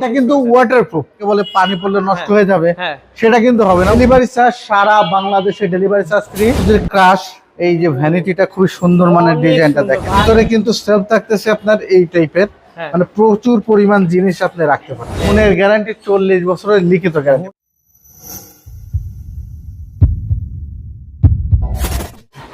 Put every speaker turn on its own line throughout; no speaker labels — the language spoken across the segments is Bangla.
এটা কিন্তু ওয়াটার প্রুফ বলে পানি পড়লে নষ্ট
হ্যাঁ,
হয়ে যাবে
হ্যাঁ।
সেটা কিন্তু হবে না। ডেলিভারি চার্জ সারা বাংলাদেশে ডেলিভারি চার্জ ফ্রি ক্রাশ এই যে ভ্যানিটিটা খুবই সুন্দর মানে
অনেক
ডিজাইনটা। দেখেন। ভিতরে কিন্তু সেলফ থাকতেছে আপনার এই টাইপের
হ্যাঁ।
মানে প্রচুর পরিমাণ জিনিস আপনি রাখতে পারেন ফোনের গ্যারান্টি চল্লিশ বছরের লিখিত গ্যারান্টি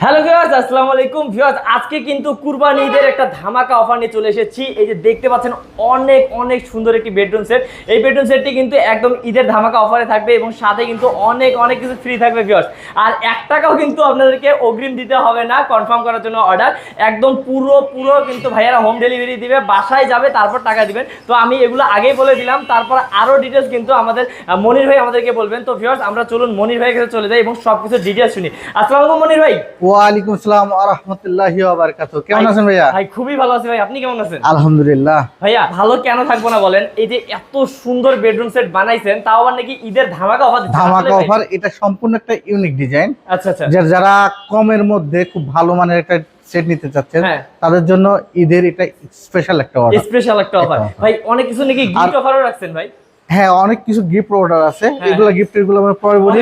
হ্যালো ভিউয়ার্স আসসালামু আলাইকুম। ভিউয়ার্স আজকে কিন্তু কুরবানি ঈদের একটা ধামাকা অফার নিয়ে চলে এসেছি। এই যে দেখতে পাচ্ছেন, অনেক অনেক সুন্দর একটি বেডরুম সেট এই বেডরুম সেটটি কিন্তু একদম ঈদের ধামাকা অফারে থাকবে এবং সাথে কিন্তু অনেক অনেক কিছু ফ্রি থাকবে ভিউয়ার্স আর এক টাকাও কিন্তু আপনাদেরকে অগ্রিম দিতে হবে না কনফার্ম করার জন্য অর্ডার একদম পুরো পুরো কিন্তু ভাইয়ারা হোম ডেলিভারি দিবে, বাসায় যাবে, তারপর টাকা দিবেন। তো আমি এগুলো আগেই বলে দিলাম, তারপর আরও ডিটেলস কিন্তু আমাদের মনির ভাই আমাদেরকে বলবেন। তো ভিউয়ার্স আমরা চলুন মনির ভাইয়ের কাছে চলে যাই এবং সব কিছু ডিটেলস শুনি। আসসালামু আলাইকুম মনির ভাই।
ওয়ালাইকুম আসসালাম আরহামতুল্লাহি বারকাত কেমন আছেন ভাইয়া?
ভাই খুবই ভালো আছি ভাই। আপনি কেমন আছেন?
আলহামদুলিল্লাহ।
ভাইয়া ভালো কেন থাকব না বলেন? এই যে এত সুন্দর বেডরুম সেট বানাইছেন তাও আবার নাকি ঈদের ধামাকা অফার
ধামাকা অফার এটা সম্পূর্ণ একটা ইউনিক ডিজাইন
আচ্ছা আচ্ছা।
যারা কমের মধ্যে খুব ভালো মানের একটা সেট নিতে চাচ্ছেন
হ্যাঁ।
তাদের জন্য ঈদের এটা স্পেশাল একটা অর্ডার
স্পেশাল একটা অফার ভাই অনেক কিছু নাকি গিফট অফারও রাখছেন ভাই।
হ্যাঁ অনেক কিছু গিফট অর্ডার আছে।
হ্যাঁ।
এগুলো গিফটেরগুলো আমরা পরে বলি।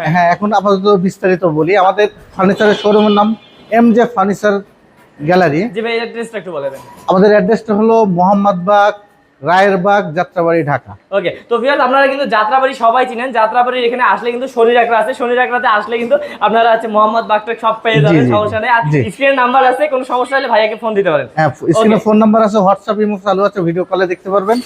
হ্যাঁ।
হ্যাঁ এখন আপাতত বিস্তারিত বলি। আমাদের ফার্নিচারের শোরুমের নাম এম জে ফার্নিচার গ্যালারি আমাদের অ্যাড্রেসটা হলো মোহাম্মদবাগ রায়েরবাগ যাত্রাবাড়ি ঢাকা।
ওকে তো ভিউয়ার্স আপনারা কিন্তু যাত্রাবাড়ি সবাই চিনেন। যাত্রাবাড়ির এখানে আসলে কিন্তু শনি রাখরা আছে। শনি রাখরাতে আসলে কিন্তু আপনারা আছে মোহাম্মদ বাগটেক সব পেয়ে যাবেন সমস্যা নেই। আর
জি।
স্ক্রিনের নাম্বার আছে কোনো সমস্যা হলে ভাইয়াকে ফোন দিতে পারেন।
হ্যাঁ স্ক্রিনে ফোন নাম্বার আছে হোয়াটসঅ্যাপ ইমো চালু আছে ভিডিও কলে দেখতে পারবেন।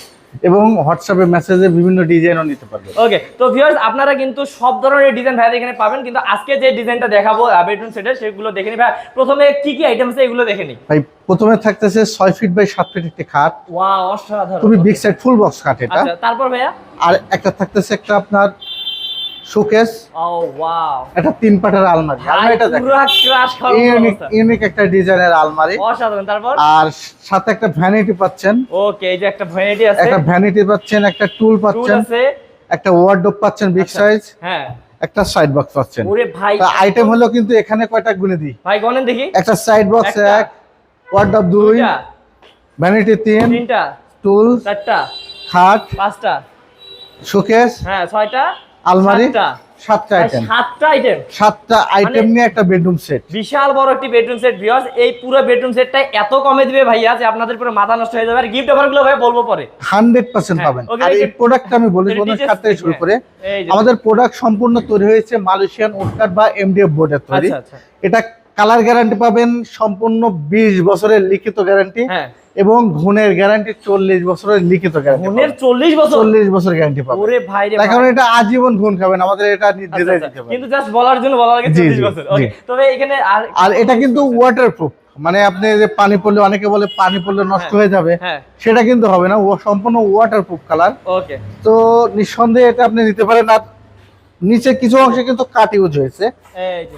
এবং হোয়াটসঅ্যাপে মেসেজে বিভিন্ন ডিজাইনও নিতে পারবেন
ওকে তো ভিউয়ার্স আপনারা কিন্তু সব ধরনের ডিজাইন ভাই এখানে পাবেন কিন্তু আজকে যে ডিজাইনটা দেখাবো বেডরুম সেটের সেগুলো দেখে নিই ভাই প্রথমে কি কি আইটেম আছে এগুলো দেখে নিই
ভাই প্রথমে থাকতেছে 6 ফিট বাই 7 ফিট একটি খাট।
ওয়াও অসাধারণ।
খুবই বিগ সাইড ফুল বক্স খাট এটা।
আচ্ছা তারপর ভাইয়া?
আর একটা থাকতেছে একটা আপনার শোকেস।
ও ওয়াও
একটা তিন পাটের আলমারি। আলমারিটা দেখেন।
পুরো ক্রাশ খাওয়ার মতো
ইউনিক ইউনিক একটা ডিজাইনের আলমারি।
অসাধারণ। তারপর?
আর সাথে একটা ভ্যানিটি পাচ্ছেন।
ওকে এই যে একটা ভ্যানিটি আছে।
একটা ভ্যানিটি পাচ্ছেন একটা টুল পাচ্ছেন। একটা ওয়ার্ডরোব পাচ্ছেন বিগ
আচ্ছা।
সাইজ
হ্যাঁ।
একটা সাইড বক্স পাচ্ছেন।
ওরে ভাই
আইটেম হলো কিন্তু এখানে কয়টা গুনে দিই?
ভাই গনেন দেখি।
একটা সাইড বক্স এক ওয়ার্ডরোব দুই ভ্যানিটি তিন
তিনটা।
টুল
চারটা।
খাট
পাঁচটা।
শোকেস
হ্যাঁ ছয়টা।
আলমারি
সাতটা।
আইটেম
সাতটা আইটেম
সাতটা আইটেম
মানে-
নিয়ে একটা বেডরুম সেট
বিশাল বড় একটি বেডরুম সেট ভিউয়ার্স এই পুরো বেডরুম সেটটা এত কমে দিবে ভাইয়া যে আপনাদের পুরো মাথা নষ্ট হয়ে যাবে। আর গিফট অফারগুলো ভাই বলব পরে।
হান্ড্রেড পার্সেন্ট
হ্যাঁ,
পাবেন। আর এই প্রোডাক্ট আমি বলি
এর
সাথে শুরু করে। আমাদের প্রোডাক্ট সম্পূর্ণ তৈরি হয়েছে মালয়েশিয়ান উডকাট বা এমডিএফ বোর্ডের তৈরি।
আচ্ছা আচ্ছা।
এটা কালার গ্যারান্টি পাবেন সম্পূর্ণ বিশ বছরের লিখিত গ্যারান্টি
হ্যাঁ।
এবং ঘুণের গ্যারান্টি চল্লিশ বছরের লিখিত গ্যারান্টি
চল্লিশ বছর?
চল্লিশ বছর গ্যারান্টি পাবেন।
ওরে ভাই
তার কারণ এটা আজীবন ঘুণ খাবেন আমাদের এটা
আচ্ছা, আচ্ছা।
দিতে পারেন
কিন্তু জাস্ট বলার জন্য বলা লাগে চল্লিশ বছর। তবে এখানে আর
এটা কিন্তু ওয়াটার প্রুফ মানে আপনি যে পানি পড়লে অনেকে বলে পানি পড়লে নষ্ট
হ্যাঁ।
হয়ে যাবে।
হ্যাঁ।
সেটা কিন্তু হবে না ও সম্পূর্ণ ওয়াটার প্রুফ কালার তো নিঃসন্দেহে এটা আপনি নিতে পারেন। আর নিচে কিছু অংশে কিন্তু কাট ইউজ হয়েছে।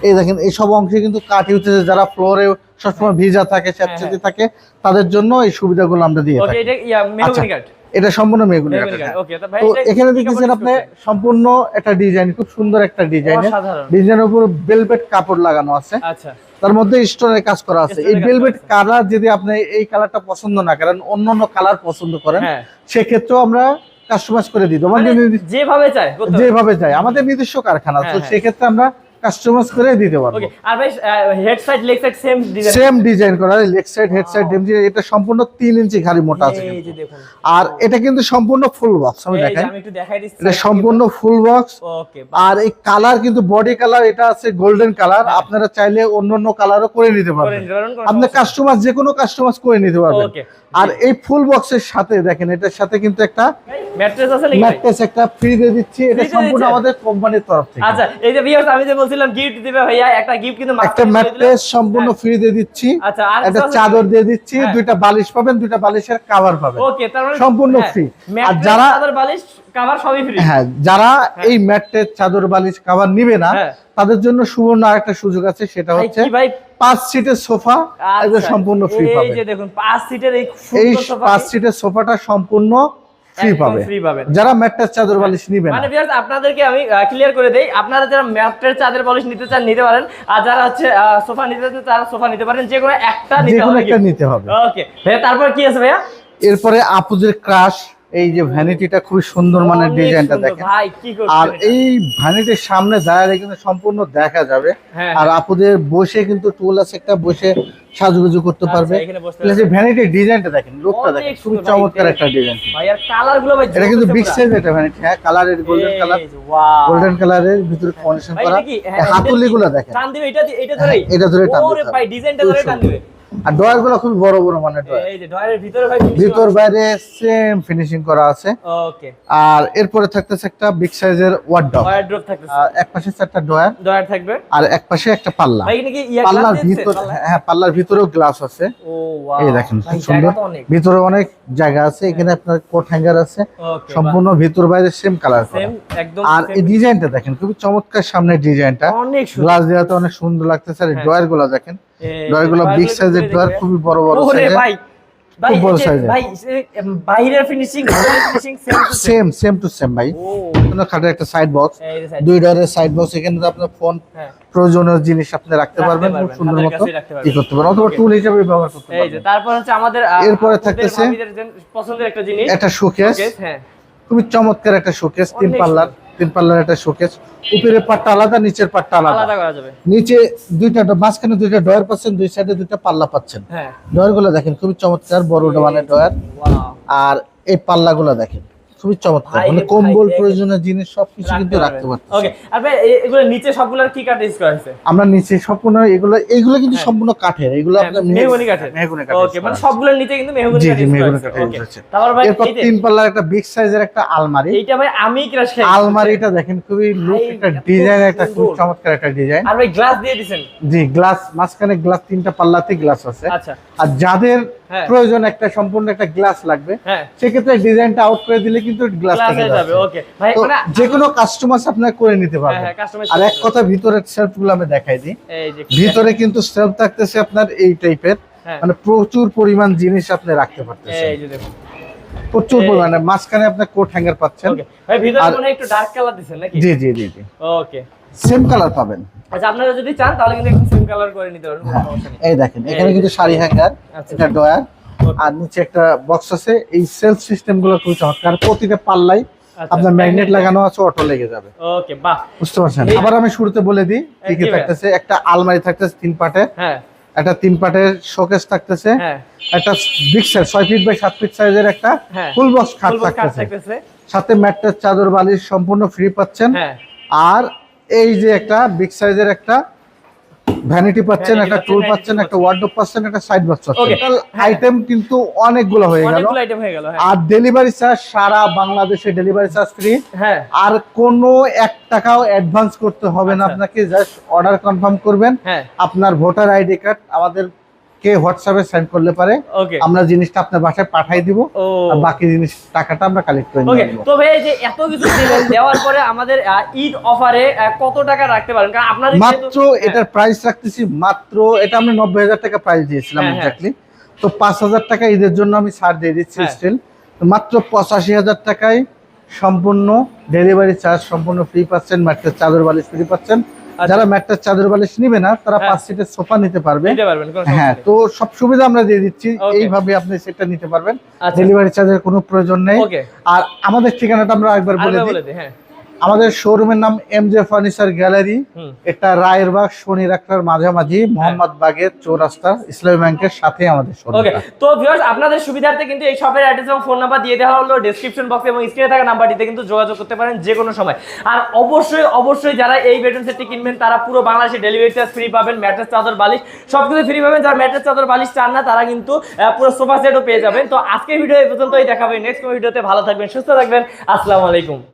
এই
দেখেন এই সব অংশে কিন্তু কাট ইউজ হয়েছে। যারা ফ্লোরে সবসময় ভিজা থাকে স্যাঁতস্যাঁতে থাকে তাদের জন্য এই সুবিধাগুলো আমরা দিয়ে থাকি।
এটা
এটা সম্পূর্ণ মেগুনি হ্যাঁ।
তো
এখানে
কি
দেখতেছেন আপনি সম্পূর্ণ একটা ডিজাইন খুব সুন্দর একটা
ডিজাইন।
ডিজাইনের উপর বেলভেট কাপড় লাগানো আছে।
আচ্ছা।
তার মধ্যে স্টোনের কাজ করা আছে। এই বেলভেট কালার যদি আপনি এই কালারটা পছন্দ না করেন অন্য অন্য কালার পছন্দ করেন
হ্যাঁ।
সেক্ষেত্রেও আমরা কাস্টমাইজ করে দিই। তোমাকে
মানে যেভাবে চাই
যেভাবে চাই আমাদের নিজস্ব কারখানা তো
হ্যাঁ, হ্যাঁ।
সেক্ষেত্রে আমরা কাস্টমাইজ করে দিতে পারব।
ওকে আর ভাই head side leg side same design
same design করা লেগ সাইড হেড সাইড এটা সম্পূর্ণ তিন ইঞ্চি ঘাড়ি মোটা আছে
এই যে দেখুন।
আর এটা কিন্তু সম্পূর্ণ ফুল বক্স আমি দেখাই।
আমি একটু দেখাই দিচ্ছি।
এটা সম্পূর্ণ ফুল বক্স
ওকে
আর এই কালার কিন্তু বডি কালার এটা আছে গোল্ডেন কালার আপনারা চাইলে অন্য অন্য কালারও করে নিতে
হ্যাঁ।
পারবেন আপনি কাস্টমার যে কোনো কাস্টমাইজ করে নিতে পারবেন।
ওকে
আর এই ফুল বক্সের সাথে দেখেন এটার সাথে কিন্তু একটা
ম্যাট্রেস আছে
ম্যাট্রেস একটা ফ্রি দিয়ে দিচ্ছি। এটা সম্পূর্ণ আমাদের কোম্পানির তরফ থেকে।
আচ্ছা এই যে ভিউয়ার্স আমি যে বলছিলাম গিফট দিবে ভাইয়া একটা গিফট কিন্তু
একটা। ম্যাট্রেস সম্পূর্ণ ফ্রি দিয়ে দিচ্ছি।
আচ্ছা আর
একটা চাদর দিয়ে দিচ্ছি
হ্যাঁ।
দুইটা বালিশ পাবেন দুইটা বালিশের কাভার পাবেন।
ওকে তার মানে
সম্পূর্ণ
হ্যাঁ,
free। আর যারা-
চাদর বালিশ কভার সবই ফ্রি
হ্যাঁ যারা এই ম্যাট্রেস চাদর বালিশ কাভার নিবে না
হ্যাঁ।
তাদের জন্য সুবর্ণ আরেকটা সুযোগ আছে সেটা হচ্ছে
ভাই?
পাঁচ সিটের সোফা এটা
আচ্ছা,
সম্পূর্ণ ফ্রি
এই যে দেখুন পাঁচ সিটের এই
পাঁচ সিটের সোফাটা সম্পূর্ণ ফ্রি পাবে।
ফ্রি পাবে
যারা ম্যাট্রেস চাদর বালিশ নেবেন
মানে ভিউয়ার্স আপনাদেরকে আমি ক্লিয়ার করে দেই আপনারা যারা ম্যাট্রেস চাদর পলিশ নিতে চান নিতে পারেন। আর যারা হচ্ছে সোফা নিতে চান তারা সোফা নিতে পারেন। যে কোনো একটা নিতে হবে।
একটা নিতে হবে।
ওকে তারপর কি আছে ভাইয়া?
এরপরে আপুদের ক্রাশ এই যে ভ্যানিটিটা খুবই সুন্দর মানের ডিজাইনটা দেখেন। আর এই ভ্যানিটির সামনে দাঁড়ালে কিন্তু সম্পূর্ণ দেখা যাবে।
হ্যাঁ,
আর আপুদের বসে কিন্তু টুল আছে একটা বসে সাজুগুজু করতে
আচ্ছা,
পারবে। ভ্যানিটির ডিজাইনটা দেখেন লোকটা দেখেন খুবই চমৎকার একটা ডিজাইন
ভাই আর কালারগুলো ভাই
এটা কিন্তু বিগ সাইজ একটা ভ্যানিটি হ্যাঁ কালারের গোল্ডেন কালার! গোল্ডেন কালারের ভিতরে
ভাই,
করা।
এটা কি? হ্যাঁ,
হাতুলি গুলো
এটা
দেখেন।
টান দিবে এটা এটা ধরে
হ্যাঁ, এটা ধরে টান
ওরে ভাই ডিজাইনটা
খুব
ধরে টান দিবে।
আর ডয়ারগুলো খুব বড় বড়
এই ভিতরে
বাইরে সেম ফিনিশিং করা আছে। আর এরপরে থাকতেছে একটা বিগ সাইজের ওয়ার্ডব
ওয়ার ড্রপ থাকতেছে।
আর এক পাশে চারটা ডয়ার
ডয়ার থাকবে?
আর এক পাশে একটা পাল্লা। পাল্লার ভিতর হ্যাঁ পাল্লার ভিতরেও গ্লাস আছে। এই দেখেন খুব সুন্দর। ভিতরে অনেক জায়গা আছে। এখানে আপনার কোট হ্যাঙ্গার আছে। সম্পূর্ণ ভিতর বাইরে সেম কালার আর এই। ডিজাইনটা দেখেন খুবই চমৎকার সামনের ডিজাইনটা
অনেক
গ্লাস দেওয়াতে অনেক সুন্দর লাগতেছে। আর
হ্যাঁ।
ডয়ারগুলো দেখেন বিগ সাইজের ডয়ার খুবই বড় বড় সাইজের
ভাই
খুব বড়
এই ভাই বাইরের finishing finishing same
same to same ভাই। কোনো খাটের একটা সাইড বক্স
এই যে side-
দুই ডয়ারের সাইড বক্স এখানে আপনার ফোন
হ্যাঁ।
প্রয়োজনীয় জিনিস আপনি রাখতে পারবেন খুব সুন্দর মতো
পারবেন।
করতে পারবেন অথবা টুল হিসেবে ব্যবহার করতে
এই যে তারপর হচ্ছে আমাদের
এরপরে থাকতেছে-
পছন্দের একটা জিনিস।
একটা শোকেস
হ্যাঁ।
খুবই চমৎকার একটা শোকেস তিন পাল্লার। তিন পাল্লার একটা শোকেস উপরের পাটটা আলাদা নিচের পাটটা আলাদা।
করা যাবে।
নিচে দুইটা মাঝখানে দুইটা ডয়ার পাচ্ছেন দুই সাইডে দুইটা পাল্লা পাচ্ছেন।
হ্যাঁ।
ডয়ারগুলো দেখেন খুবই চমৎকার বড় মানে ডয়ার
ওয়াও
আর এই পাল্লা গুলো দেখেন। খুবই চমৎকার। মানে কম্বল প্রয়োজনীয় জিনিস সবকিছু কিন্তু রাখতে পারতেছি।
ওকে আর ভাই এগুলো নিচে সবগুলোর কি কাট ইউজ করা হয়েছে?
আমরা নিচে সম্পূর্ণ এগুলো এগুলো কিন্তু
হ্যাঁ।
সম্পূর্ণ কাঠের। এগুলো আপনার
মেহগনি কাঠের।
মেহগনি কাঠের
ওকে মানে সবগুলোর নিচে কিন্তু মেহগনি
জি,
কাঠ
জি, মেহগনি কাঠের use হয়েছে।
তারপর ভাই
এরপর তিন পাল্লার একটা বিগ সাইজের একটা আলমারি।
এইটা ভাই আমি ক্রাশ খাই
আলমারিটা দেখেন খুবই লুক একটা ডিজাইন একটা খুব চমৎকার একটা ডিজাইন
আর ভাই গ্লাস দিয়ে দিছেন।
জি গ্লাস মাঝখানে গ্লাস তিনটা পাল্লাতে গ্লাস আছে।
আচ্ছা।
আর যাদের
হ্যাঁ।
প্রয়োজন একটা সম্পূর্ণ একটা গ্লাস লাগবে।
হ্যাঁ।
সেক্ষেত্রে ডিজাইনটা আউট করে দিলে কিন্তু গ্লাস
হয়ে যাবে ওকে ভাই
যে কোনো কাস্টমার আপনার করে নিতে
হ্যাঁ হ্যাঁ কাস্টমাইজ
আর এক কথা ভিতরের সেলফগুলো আমি দেখাই দিই। ভিতরে কিন্তু সেলফ থাকতেছে আপনার এই টাইপের
হ্যাঁ।
মানে প্রচুর পরিমাণ জিনিস আপনি রাখতে পারতেছেন।
এই যে দেখুন।
প্রচুর পরিমাণে। মাঝখানে আপনার কোট হ্যাঙ্গার পাচ্ছেন।
ভাই ভিতরে মনে হয় একটু ডার্ক কালার নাকি?
জি জি জি জি।
ওকে
সেম কালার পাবেন।
আচ্ছা আপনারা যদি চান তাহলে কিন্তু একটু সেম কালার করে নিতে পারবেন কোনো সমস্যা নেই।
এই দেখেন এখানে কিন্তু শাড়ি হ্যাঙ্গার
আচ্ছা।
এটা ডয়ার আর নিচে একটা বক্স আছে। এই সেলফ সিস্টেমগুলো খুব চমৎকার প্রতিটা পাল্লাই
আচ্ছা,
আপনার ম্যাগনেট লাগানো আছে অটো লেগে যাবে।
ওকে বাহ।
বুঝতে পারছেন? আবার আমি শুরুতে বলে দিই কি কি থাকতেছে? একটা আলমারি থাকতেছে তিন পাটে।
হ্যাঁ।
একটা তিন পাটের শোকেস থাকতেছে।
হ্যাঁ।
একটা বিগ সাইজ ছয় ফিট বাই সাত ফিট সাইজের একটা
হ্যাঁ।
ফুল বক্স খাট থাকতেছে। সাথে ম্যাট্রেস চাদর বালিশ সম্পূর্ণ ফ্রি পাচ্ছেন।
হ্যাঁ।
আর এই যে একটা বিগ সাইজের একটা ভ্যানিটি পাচ্ছেন একটা টুল পাচ্ছেন একটা। ওয়ার্ডরোব পাচ্ছেন একটা সাইড বক্স পাচ্ছেন। টোটাল। আইটেম কিন্তু অনেকগুলো হয়ে গেল।
অনেকগুলো আইটেম হয়ে গেল
আর ডেলিভারি চার্জ সারা বাংলাদেশে ডেলিভারি চার্জ ফ্রি
হ্যাঁ।
আর কোনো এক টাকাও অ্যাডভান্স করতে হবে না।
আচ্ছা।
আপনাকে জাস্ট অর্ডার কনফার্ম করবেন।
হ্যাঁ।
আপনার ভোটার আইডি কার্ড আমাদের কে হোয়াটসঅ্যাপে সেন্ড করলে পারে আমরা জিনিসটা আপনার বাসায় পাঠাই দিব আর বাকি জিনিস টাকাটা আমরা কালেক্ট করে
ওকে তো ভাই যে এত কিছু দিলেন দেওয়ার পরে আমাদের ঈদ অফারে কত টাকা রাখতে পারেন কারণ আপনার
মাত্র এটার প্রাইস রাখতেছি মাত্র এটা আমরা নব্বই হাজার টাকা প্রাইস দিয়েছিলাম
হ্যাঁ, হ্যাঁ।
এক্স্যাক্টলি তো পাঁচ হাজার টাকা ঈদের জন্য আমি ছাড় দিয়ে দিচ্ছি
হ্যাঁ।
স্টিল মাত্র পঁচাশি হাজার টাকায় সম্পূর্ণ ডেলিভারি চার্জ সম্পূর্ণ ফ্রি পাচ্ছেন ম্যাট্রেস চাদর বালিশ ফ্রি পাচ্ছেন। যারা ম্যাট্রেস চাদর বালিশ নিবে না তারা
হ্যাঁ।
পাঁচ সিটের সোফা নিতে পারবে। হ্যাঁ তো সব সুবিধা আমরা দিয়ে দিচ্ছি। এইভাবে আপনি সেটটা নিতে পারবেন।
আচ্ছা।
ডেলিভারি চার্জের কোনো প্রয়োজন নেই। আর আমাদের ঠিকানাটা আমরা একবার বলে
আরেকবার
দিই।
বলে দিই হ্যাঁ।
আমাদের শোরুমের নাম এম জে ফার্নিচার গ্যালারি এটা রায়েরবাগ শনি রাখার মাঝামাঝি মোহাম্মদ বাগের চৌরাস্তা ইসলামী ব্যাংকের সাথে আমাদের
তো ভিউয়ার্স আপনাদের সুবিধার্থে কিন্তু এই শপের অ্যাড্রেস এবং ফোন নাম্বার দিয়ে দেওয়া হলো ডেসক্রিপশন বক্সে এবং স্ক্রিনে থাকা নাম্বারটিতে কিন্তু যোগাযোগ করতে পারেন যে কোনো সময়। আর অবশ্যই অবশ্যই যারা এই বেডরুম সেটটি কিনবেন তারা পুরো বাংলাদেশে ডেলিভারি চার্জ ফ্রি পাবেন ম্যাট্রেস চাদর বালিশ সবকিছু ফ্রি পাবেন। যারা ম্যাট্রেস চাদর বালিশ চান না তারা কিন্তু পুরো সোফা সেটও পেয়ে যাবেন। তো আজকের ভিডিও এই পর্যন্তই দেখাবে নেক্সট ভিডিওতে ভালো থাকবেন সুস্থ থাকবেন। আসসালামু আলাইকুম।